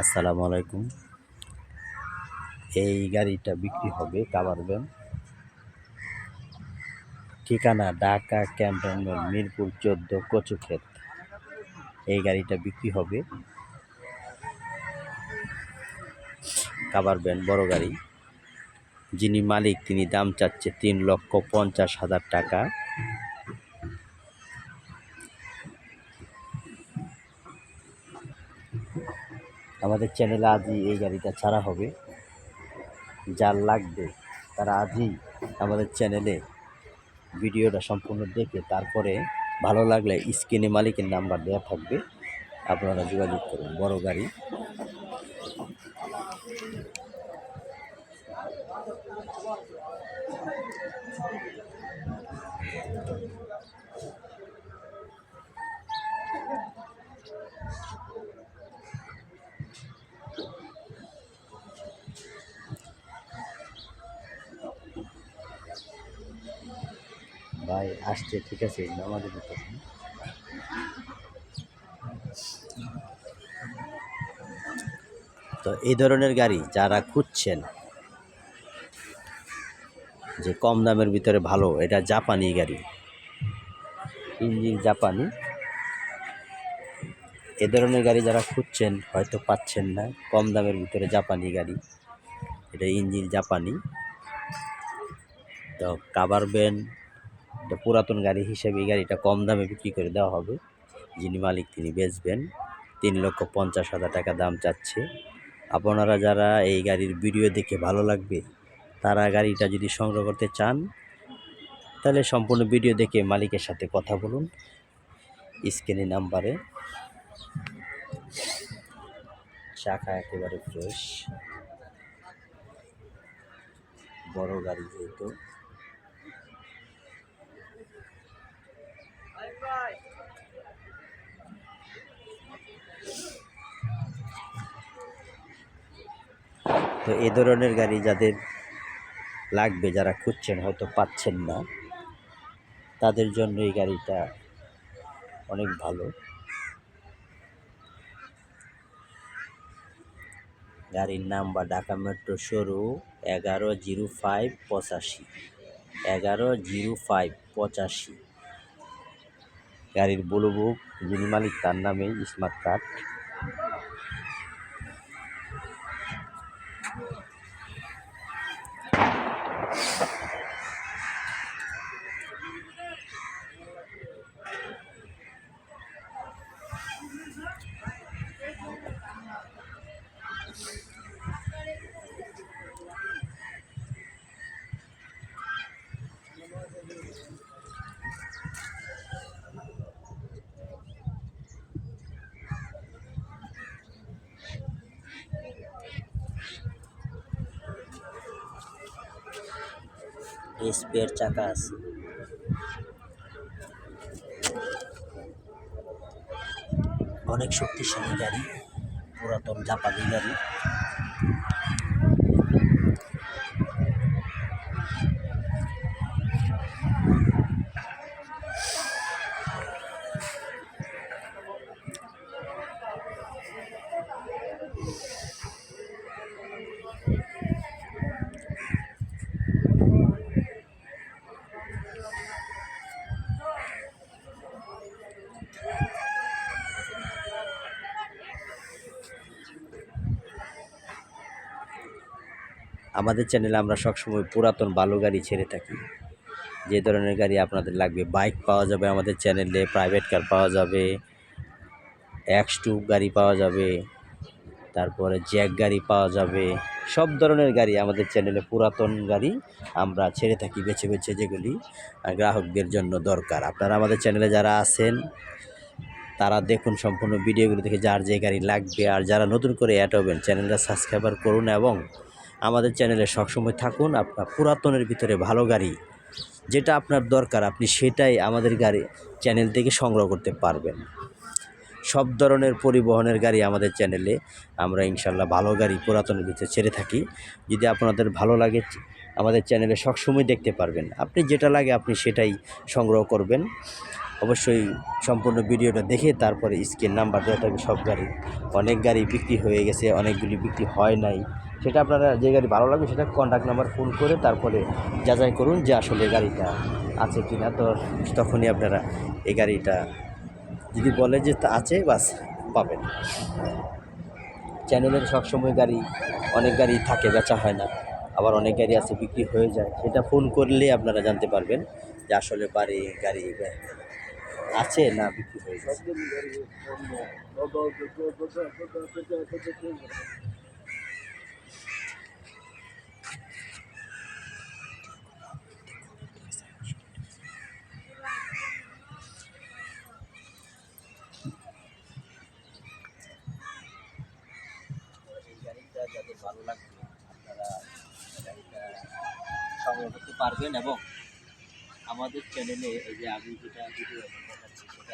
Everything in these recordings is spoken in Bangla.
আসসালামু আলাইকুম। এই গাড়িটা বিক্রি হবে কাবার ভ্যান। ঠিকানা ঢাকা, ক্যান্টনমেন্ট, মিরপুর, চোদ্দ, কচুক্ষেত। এই গাড়িটা বিক্রি হবে। কাবার ভ্যান, বড় গাড়ি। যিনি মালিক, তিনি দাম চাচ্ছে তিন লক্ষ পঞ্চাশ হাজার টাকা। আমাদের চ্যানেলে আজই এই গাড়িটা ছাড়া হবে। যার লাগবে তারা আজই আমাদের চ্যানেলে ভিডিওটা সম্পূর্ণ দেখে তারপরে ভালো লাগলে স্ক্রিনে মালিকের নাম্বার দেওয়া থাকবে। আপনারা যোগাযোগ করুন, বড় গাড়ি। আসছে, ঠিক আছে ভিতরে তো এই ধরনের গাড়ি যারা খুঁজছেন, যে কম দামের ভিতরে ভালো, এটা জাপানি গাড়ি। ইঞ্জিন জাপানি। এ ধরনের গাড়ি যারা খুঁজছেন, হয়তো পাচ্ছেন না, কম দামের ভিতরে জাপানি গাড়ি। এটা ইঞ্জিন জাপানি। তো কাবার ব্যান্ড এটা পুরাতন গাড়ি হিসেবে এই গাড়িটা কম দামে বিক্রি করে দেওয়া হবে। যিনি মালিক তিনি বেচবেন। তিন লক্ষ পঞ্চাশ হাজার টাকা দাম চাচ্ছে। আপনারা যারা এই গাড়ির ভিডিও দেখে ভালো লাগবে, তারা গাড়িটা যদি সংগ্রহ করতে চান, তাহলে সম্পূর্ণ ভিডিও দেখে মালিকের সাথে কথা বলুন। স্ক্রিনে নাম্বারে চাকা একেবারে ফ্রেশ। বড় গাড়ি যেহেতু। তো এ ধরনের গাড়ি যাদের লাগবে, যারা খুঁজছেন হয়তো পাচ্ছেন না, তাদের জন্য এই গাড়িটা অনেক ভালো। গাড়ির নাম্বার ঢাকা মেট্রো সরু এগারো জিরো ফাইভ পঁচাশি, এগারো জিরো ফাইভ পঁচাশি। গাড়ির ব্লু বুক যিনি মালিক তার নামেই স্মার্ট কার্ড স্পেয়ার চাকা আছে। অনেক শক্তিশালী গাড়ি পুরাতন জাপানি গাড়ি। আমাদের চ্যানেলে আমরা সবসময় পুরাতন ভালো গাড়ি ছেড়ে থাকি। যে ধরনের গাড়ি আপনাদের লাগবে বাইক পাওয়া যাবে আমাদের চ্যানেলে প্রাইভেট কার পাওয়া যাবে এক্স টু গাড়ি পাওয়া যাবে, তারপরে জ্যাক গাড়ি পাওয়া যাবে, সব ধরনের গাড়ি আমাদের চ্যানেলে পুরাতন গাড়ি আমরা ছেড়ে থাকি, বেছে বেছে যেগুলি গ্রাহকদের জন্য দরকার। আপনারা আমাদের চ্যানেলে যারা আছেন, তারা দেখুন সম্পূর্ণ ভিডিওগুলো দেখে, যার যে গাড়ি লাগবে আর যারা নতুন করে অ্যাড হবেন চ্যানেলটা সাবস্ক্রাইবার করুন এবং আমাদের চ্যানেলে সবসময় থাকুন। আপনার পুরাতনের ভিতরে ভালো গাড়ি যেটা আপনার দরকার, আপনি সেটাই আমাদের গাড়ি চ্যানেল থেকে সংগ্রহ করতে পারবেন। সব ধরনের পরিবহনের গাড়ি আমাদের চ্যানেলে আমরা ইনশাল্লাহ ভালো গাড়ি পুরাতনের ভিতরে ছেড়ে থাকি। যদি আপনাদের ভালো লাগে, আমাদের চ্যানেলে সবসময় দেখতে পারবেন। আপনি যেটা লাগে আপনি সেটাই সংগ্রহ করবেন। অবশ্যই সম্পূর্ণ ভিডিওটা দেখে তারপরে স্কেল নাম্বার দেওয়া থাকবে। সব গাড়ি, অনেক গাড়ি বিক্রি হয়ে গেছে, অনেকগুলি বিক্রি হয় নাই। সেটা আপনারা যে গাড়ি ভালো লাগবে সেটা কন্ট্যাক্ট নাম্বার ফোন করে তারপরে যাচাই করুন যে আসলে গাড়িটা আছে কি না তো তখনই আপনারা এই গাড়িটা যদি বলে যে আছে, বাস পাবেন। চ্যানেলের সবসময় গাড়ি, অনেক গাড়ি থাকে, বেচা হয় না। আবার অনেক গাড়ি আছে, বিক্রি হয়ে যায়। সেটা ফোন করলে আপনারা জানতে পারবেন যে আসলে বাড়ি, গাড়ি আছে না বিক্রি হয়ে গেছে? ভালো লাগবে করতে পারবেন এবং আমাদের চ্যানেলে এই যে আমি যেটা ভিডিও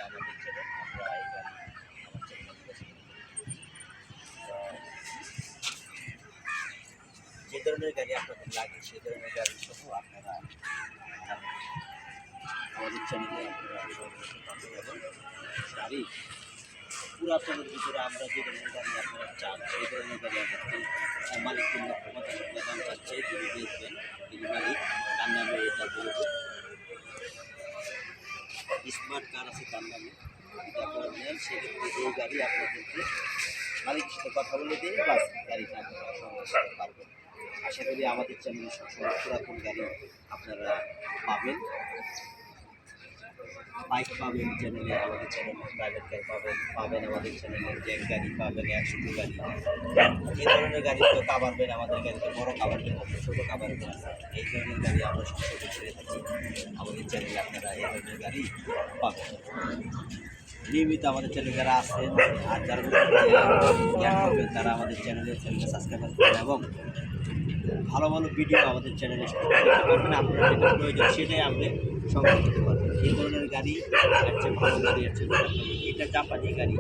সেটা আমাদের চ্যানেল আমরা গাড়ি আমার। তো যে ধরনের গাড়ি আপনাদের লাগে সেই ধরনের গাড়ি সহ আপনারা আমাদের চ্যানেলে আপনারা গাড়ি পুরাতনের ভিতরে আমরা যে ধরনের গাড়ি আপনারা চান, সেই ধরনের গাড়ি আমাদের মালিক তিন লক্ষ পঞ্চাশ চাচ্ছে, তিনি দেখবেন, তিনি মালিক স্মার্ট কার আছে তার নামে। সেক্ষেত্রে এই গাড়ি আপনাদেরকে মালিকের সাথে কথা বলে দিয়ে বাস গাড়িটা আপনারা সংগ্রহ পারবেন। আশা করি আমাদের চ্যানেলে সবসময় পুরাতন গাড়ি আপনারা পাবেন। বাইক পাবেন চ্যানেলে আমাদের চ্যানেলে প্রাইভেট কার পাবেন পাবেন আমাদের চ্যানেলে জ্যাক গাড়ি পাবেন, একশো দু গাড়ি এই ধরনের গাড়ি তো কাবার বেন আমাদের গাড়িতে বড় কাবার বেন আছে ছোটো কাবার বেন আছে এই ধরনের গাড়ি আমরা সবসময় ছেড়ে থাকি। আমাদের চ্যানেলে আপনারা এই ধরনের গাড়ি পাবেন। নিয়মিত আমাদের চ্যানেলে যারা আছেন, আর যারা জ্ঞান করবেন তারা আমাদের চ্যানেলের চ্যানেলে সাবস্ক্রাইব করবেন এবং ভালো ভালো ভিডিও আমাদের চ্যানেলে আপনার প্রয়োজন, সেটাই আপনি সংগ্রহ করতে পারবেন এই ধরনের গাড়ি চেয়ে ভালো গাড়ি গাড়ি। এটা জাপানি গাড়ি।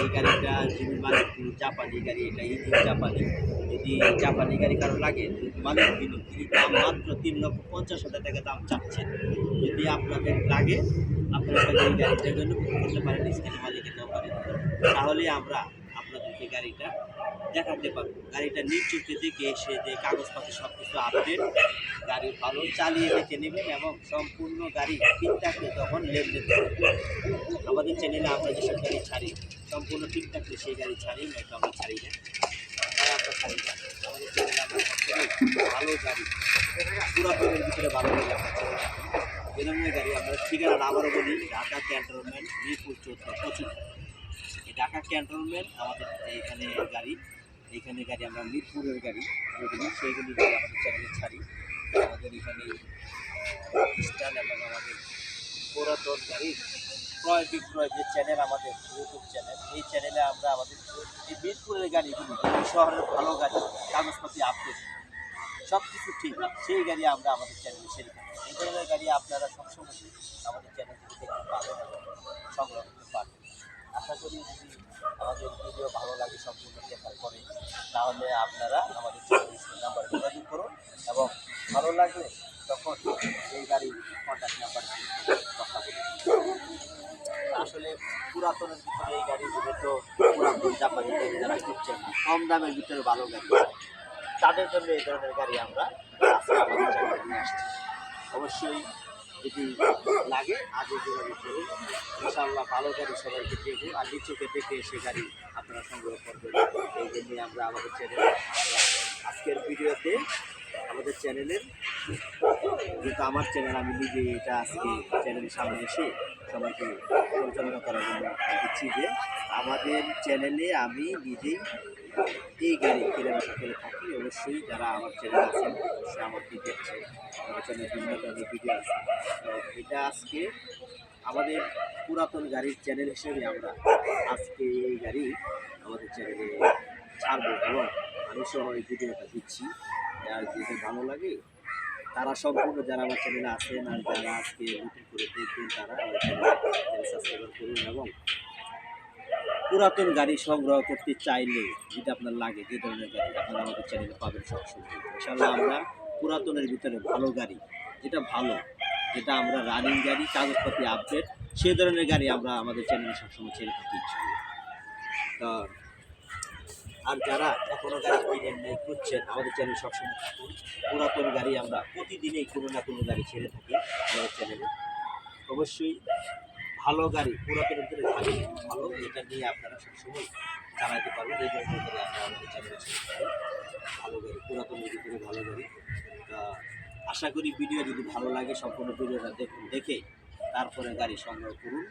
এই গাড়িটা যিনি মালিক, তিনি জাপানি গাড়ি, এটা ইঞ্জিন জাপানি যদি জাপানি গাড়ি কারও লাগে মালিক তিনি তিনি দাম মাত্র তিন লক্ষ পঞ্চাশ হাজার টাকা দাম চাচ্ছেন। যদি আপনাদের লাগে, আপনারা এই গাড়িটার জন্য বুক করতে পারেন স্ক্যানে মালিকের দোকানে তাহলে আমরা আপনাদেরকে গাড়িটা, দেখাতে পারব। গাড়িটা নিশ্চিতে দেখে এসে যে কাগজপত্র সব কিছু আপডেট গাড়ি ভালো চালিয়ে দেখে নেবেন এবং সম্পূর্ণ গাড়ি ঠিক থাকলে তখন লেনদেন করবেন আমাদের চ্যানেলে আমরা যেসব গাড়ি ছাড়ি, সম্পূর্ণ ঠিক থাকলে সেই গাড়ি ছাড়ি আমরা না। তাই আমরা ছাড়ি না। আমরা ভালো গাড়ি, পুরাতনের ভিতরে ভালো গাড়ি আমরা আমরা ঠিকানা আবারও বলি, ঢাকা ক্যান্টনমেন্ট, মিরপুর চোদ্দ প্রচুর ঢাকা ক্যান্টনমেন্ট, আমাদের এখানে গাড়ি, এইখানে গাড়ি আমরা মিরপুরের গাড়ি যেগুলি, সেইগুলি আমাদের চ্যানেলে ছাড়ি। আমাদের এখানে স্টান এবং আমাদের পুরাতন গাড়ির ক্রয় বিক্রয় যে চ্যানেল আমাদের ইউটিউব চ্যানেল এই চ্যানেলে আমরা আমাদের এই মিরপুরের গাড়িগুলি শহরের ভালো গাড়ি, কাগজপাতি আপডেট সব কিছু ঠিক, সেই গাড়ি আমরা আমাদের চ্যানেলে থাকি এই ধরনের গাড়ি আপনারা সবসময় আমাদের চ্যানেল দেখতে পাবেন সংগ্রহ আশা করি যদি আমাদের ভিডিও ভালো লাগে, সম্পূর্ণ দেখার পরে, তাহলে আপনারা আমাদের নাম্বার যোগাযোগ করুন এবং ভালো লাগলে তখন এই গাড়ির কন্ট্যাক্ট নাম্বার কথা বলুন। আসলে পুরাতনের ভিতরে এই গাড়িগুলো তো পুরাতন জাপানি গাড়ি যারা খুঁজছেন কম দামের ভিতরে ভালো গাড়ি তাদের জন্য এই ধরনের গাড়ি আমরা নিয়ে আসছি। অবশ্যই যদি লাগে, আগে যোগাযোগ করুন। ইনশাআল্লাহ ভালো গাড়ি সবাইকে দেবো আর নিচুকে দেখে সে গাড়ি আপনারা সংগ্রহ করবেন। এই জন্যই আমরা আমাদের চ্যানেল আজকের ভিডিওতে আমাদের চ্যানেলের যেহেতু আমার চ্যানেল আমি নিজে এটা আজকে চ্যানেলের সামনে এসে সবাইকে পরিচালনা করার জন্য দিচ্ছি যে আমাদের চ্যানেলে আমি নিজেই এই গাড়ি কেনাবেচা করে থাকি, অবশ্যই যারা আমার চ্যানেল আছেন, সে আমাকে দেখছে আমার চ্যানেল বিভিন্ন ধরনের ভিডিও আছে। এটা আজকে আমাদের পুরাতন গাড়ির চ্যানেল হিসেবে আমরা আজকে এই গাড়ি আমাদের চ্যানেলে ছাড়বো এবং আমি সহ এই ভিডিওটা দিচ্ছি। আর যেটা ভালো লাগে তারা সম্পূর্ণ যারা আমার চ্যানেলে আছেন আর যারা আজকে নতুন করে দেখবেন তারা সাবস্ক্রাইব করুন এবং পুরাতন গাড়ি সংগ্রহ করতে চাইলে যদি আপনার লাগে যে ধরনের গাড়ি, আপনারা আমাদের চ্যানেলে পাবেন সবসময় ইনশাল্লাহ আমরা পুরাতনের ভিতরে ভালো গাড়ি, যেটা ভালো, যেটা আমরা রানিং গাড়ি কাগজপাতি আপডেট সে ধরনের গাড়ি আমরা আমাদের চ্যানেলে সবসময় ছেড়ে থাকি। তো, আর যারা এখনও গাড়ি কিনেন নাই, খুঁজছেন, আমাদের চ্যানেল সবসময় থাকুন গাড়ি আমরা প্রতিদিনই কোনো না কোনো গাড়ি ছেড়ে থাকি আমাদের চ্যানেলে অবশ্যই ভালো গাড়ি পুরাতনের ভিতরে গাড়ি ভালো এটা নিয়ে আপনারা সবসময় চালাতে পারবেন। এই আপনারা আমাদের চ্যানেলে ভালো গাড়ি পুরাতনের ভিতরে ভালো গাড়ি। তা আশা করি ভিডিও যদি ভালো লাগে, সম্পূর্ণ ভিডিওটা দেখুন, দেখে তারপরে গাড়ি সংগ্রহ করুন।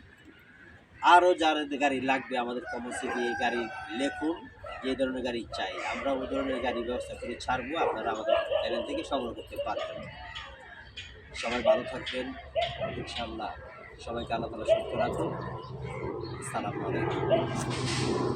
আরও যার গাড়ি লাগবে আমাদের কমার্সে দিয়ে গাড়ি লেখুন। যে ধরনের গাড়ি চাই আমরা ওই ধরনের গাড়ি ব্যবস্থা করে ছাড়বো, আপনারা আমাদের চ্যানেল থেকে সংগ্রহ করতে পারবেন। সবাই ভালো থাকবেন ইনশাল্লাহ সবাইকে আল্লাহ তালা সুস্থ রাখুন সালাম আলাইকুম।